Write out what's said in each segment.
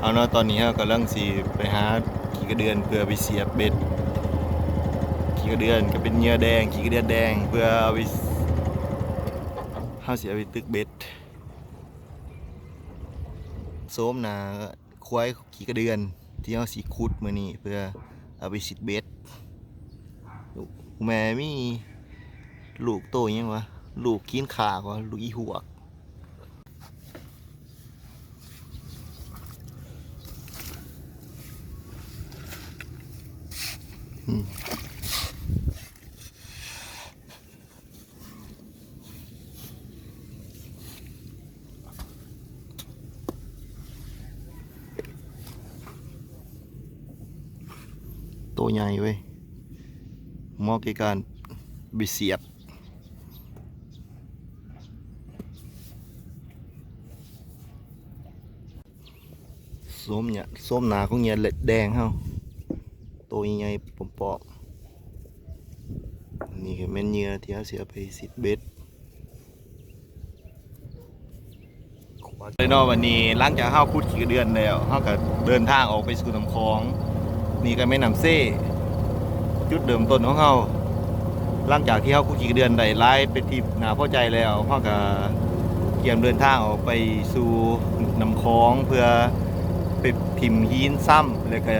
เอาเนาะตอนนี้เรากำลังสิไปหาขี่กระเดือนเพื่อไปเสียบเบ็ดขี่กระเดือนก็เป็นเหยื่อแดงขี่กระเดือนแดงเพื่อเอาไปเฮาสิเอาไปตึกเบ็ดโสมนาควายขี่กระเดือน ที่เฮาสิขุดมือนี้เพื่อเอาไปสิดเบ็ดแม่มีลูกโตยังวะลูกกินขากวะลูกอีหัวก ตัวใหญ่เว้ยเหมาะกับการไปเสียบส้มเนี่ยส้มหนาของเนี่ยเล็ดแดงเฮา ตัวใหญ่ๆปอมๆนี่คือแม่นเหยื่อที่เขาเสียไปสิบเบ็ดเลยนาะวันนี้หลังจากเฮาคุดขี่เดือนแล้วเฮาก็เดินทางออกไปสู่ลำคลอง นี่ก็แม่น้ำเซ่จุดเดิมต้นของเฮาหลังจากที่เฮาคุดขี่เดือนได้ไล่เป็นที่น่าพอใจแล้วเฮาก็เตรียมเดินทางออกไปสู่น้ำคลองเพื่อไปพิมพ์ยีนซ้ำแล้วก็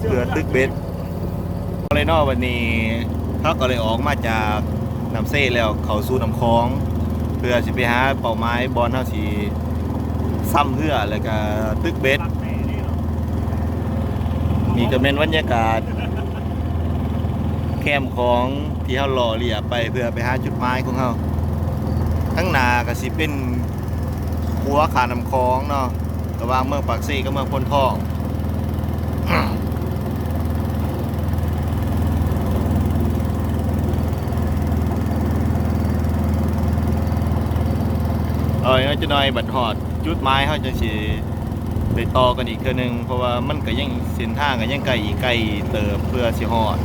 เพื่อตึกเบ็ดเลยนอวันนี้เขาก็เลยออกมาจากน้ำเซ่แล้วเขาสู่น้ำคลอง เพื่อสิไปหาเป่าไม้บอลเท่าสีซ้ำเพื่อแล้วก็ตึกเบ็ดนี่ก็เป็นบรรยากาศ แคมของที่เขาหล่อเลียไปเพื่อไปหาจุดหมายของเขาทั้งหนาก็สิเป็นหัวขาน้ำคลองเนาะระหว่างเมืองปากซี่กับเมืองพนทอง เออจะหน่อยบัดหอดจุดไม้เขาจะสิไปต่อกันอีกเทื่อหนึงเพราะว่ามันก็ยังเส้นทางก็ยังไกลอีกไกลเติบเพื่อสิหอด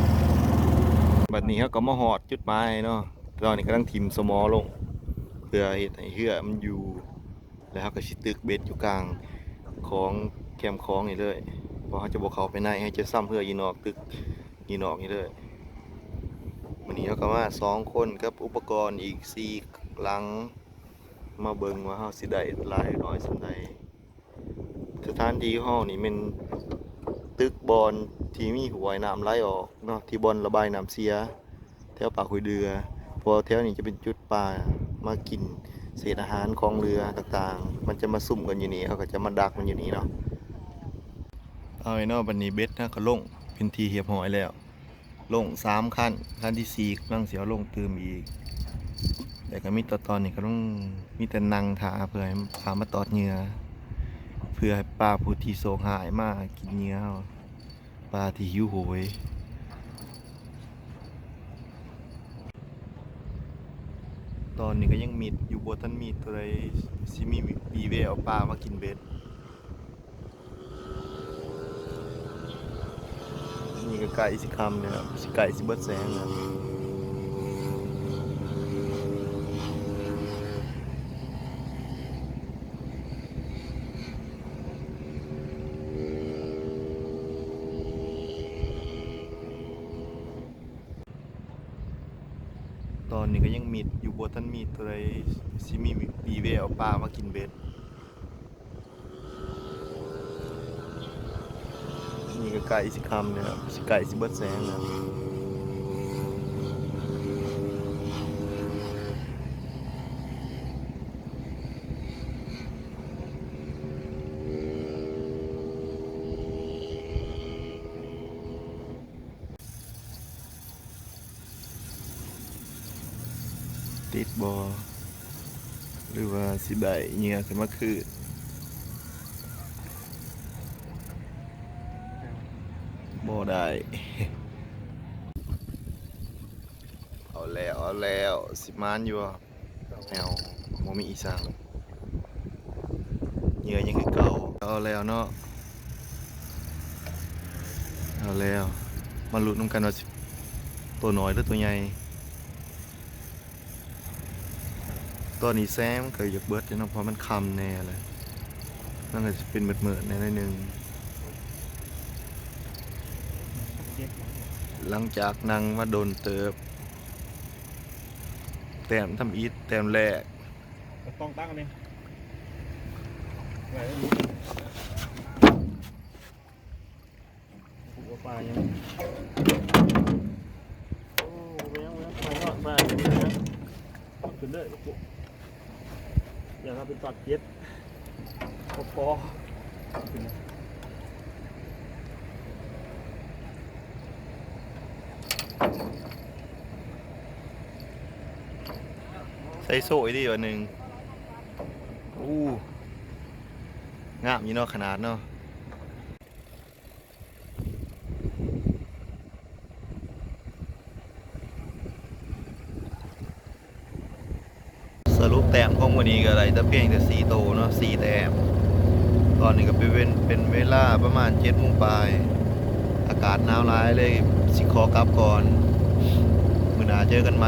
บัดนี้เขาก็มาหอดจุดไม้เนาะตอนนี้กำลังทิมสมอลง เพื่อเฮ็ดให้เหือมันอยู่ แล้วเขาก็สิตึกเบ็ดอยู่กลางของแคมคลองนี่เลยเพราะเขาจะบอกเขาไปไหนให้จะซ้ำเพื่อยีนอกตึกยีนอกนี่เลยวันนี้เขาก็มาสองคนกับอุปกรณ์อีกสี่หลัง มาเบิงว่าเฮาสิได้หลายน้อยสันใดสถานที่เฮานี่มันตึกบอลที่มีหัวน้ำไหลออกเนาะที่บอลระบายน้ำเสีย แถวปากหุยเดือพอแถวนี้จะเป็นจุดปลามากินเศษอาหารของเรือต่างๆ มันจะมาซุ่มกันอยู่นี่เขาก็จะมาดักมันอยู่นี่เนาะเอาไอ้เนาะบันนี้เบ็ดนะก็ลงเป็นทีเหียบหอยแล้ว ลงสามขั้นขั้นที่สี่กำลังเสียวลงเติมอีก แต่ก็มีตอตอนนี้ก็ต้องมีแต่นังถาเพื่อให้พามาตอดเหงื่อเพื่อให้ปลาผู้ที่โศกหายมากินเหงื่อปลาที่หิวโหยตอนนี้ก็ยังมีดอยู่บนท่านมีดตัวใดสิมีปีเวเอาปลามากินเบ็ดนี่ก็ไก่สิคำเนี่ยสิไก่สิเบิดแสงนะ ตอนนี้ก็ยังมีดอยู่บนท่านมีดตัวไรซิมีบีเวเอาปลามากินเบ็ดนี่ก็ไก่สิคำเนี่ยสิไก่สิเบิดแสงนะ ติดบอหรือว่าสิได้เงื่อขึ้นมาคือบ่ได้เอาแล้วเอาแล้วสิมานอยู่แนวโมมีอีสังเหยื่อยังคือเก่าเอาแล้วเนาะเอาแล้วมาลุ้นนำกันว่าตัวน้อยหรือตัวใหญ่ ตัวนี้แซมเคยอยากเบิดอยู่เนาะเพราะมันคำแน่เลยมันก็จะเป็นเหมือนๆในอยๆหนึ่งหลังจากนั่งมาโดนเติบ แต้มทำอีทแต้มแรกต้องตั้งอันนี้ไหนไม่รู้หัวปลายังโอ้แม่งแม่งปลาทอดปลาย่างนี้นะขึ้นเลย อย่าทำเป็นตัดเย็ดพอพอใส่โซ่อีกดีวันหนึ่งอู้งามยี่เนาะขนาดเนาะ รุปแต้มของวันนี้ก็อะไรแต่เพียงแต่สี่โตเนาะสี่แต้มตอนนี้ก็เป็นเป็นเวลาประมาณเจ็ดโมงปลายอากาศหนาวร้ายเลยสิขอกลับก่อน มือหนาเจอกันไหม